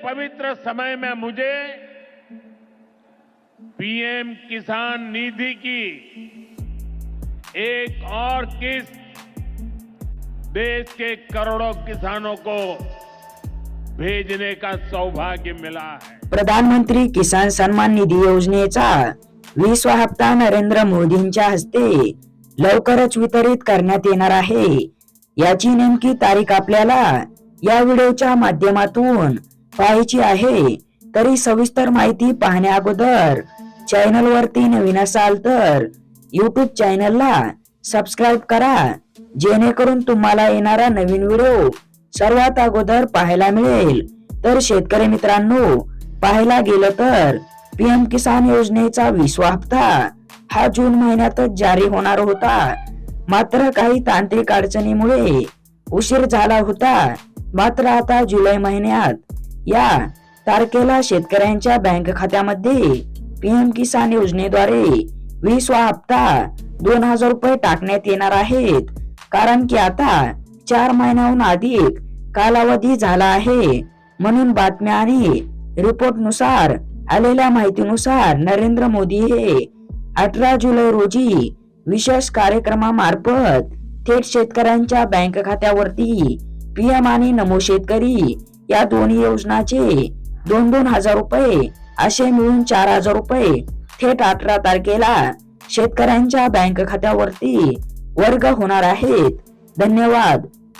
पवित्र समय में मुझे पीएम किसान निधि की एक और किस्त देश के करोड़ों किसानों को भेजने का सौभाग्य मिला है। प्रधानमंत्री किसान सन्मान निधी योजनेचा वीसवा हप्ता नरेंद्र मोदींच्या हस्ते लवकरच वितरित करण्यात येणार आहे. याची नेमकी तारीख आपल्याला या व्हिडिओच्या माध्यमातून पाहायची आहे. तरी सविस्तर माहिती पाहण्या अगोदर चॅनल वरती नवीन असाल तर युट्यूब चॅनलला सबस्क्राईब करा. जेणेकरून तुम्हाला येणारा नवीन व्हिडिओ सर्वात अगोदर पाहायला मिळेल. तर शेतकरी मित्रांनो पाहायला गेलं तर पीएम किसान योजनेचा विसवा हप्ता हा जून महिन्यातच जारी होणार होता. मात्र काही तांत्रिक अडचणीमुळे उशीर झाला होता. मात्र आता जुलै महिन्यात या तारखेला शेतकऱ्यांच्या बँक खात्यामध्ये पीएम किसान योजनेद्वारे वीसवा हप्ता दोन हजार रुपये टाकण्यात येणार आहेत. कारण की आता चार महिन्याहून अधिक कालावधी झाला आहे. म्हणून बातम्या आणि रिपोर्टनुसार आलेल्या माहितीनुसार नरेंद्र मोदी हे अठरा जुलै रोजी विशेष कार्यक्रमामार्फत थेट शेतकऱ्यांच्या बँक खात्यावरती पीएम आणि नमो शेतकरी या दोन्ही योजनाचे दोन दोन हजार रुपये असे मिळून चार हजार रुपये थेट अठरा तारखेला शेतकऱ्यांच्या बँक खात्यावरती वर्ग होणार आहेत. धन्यवाद.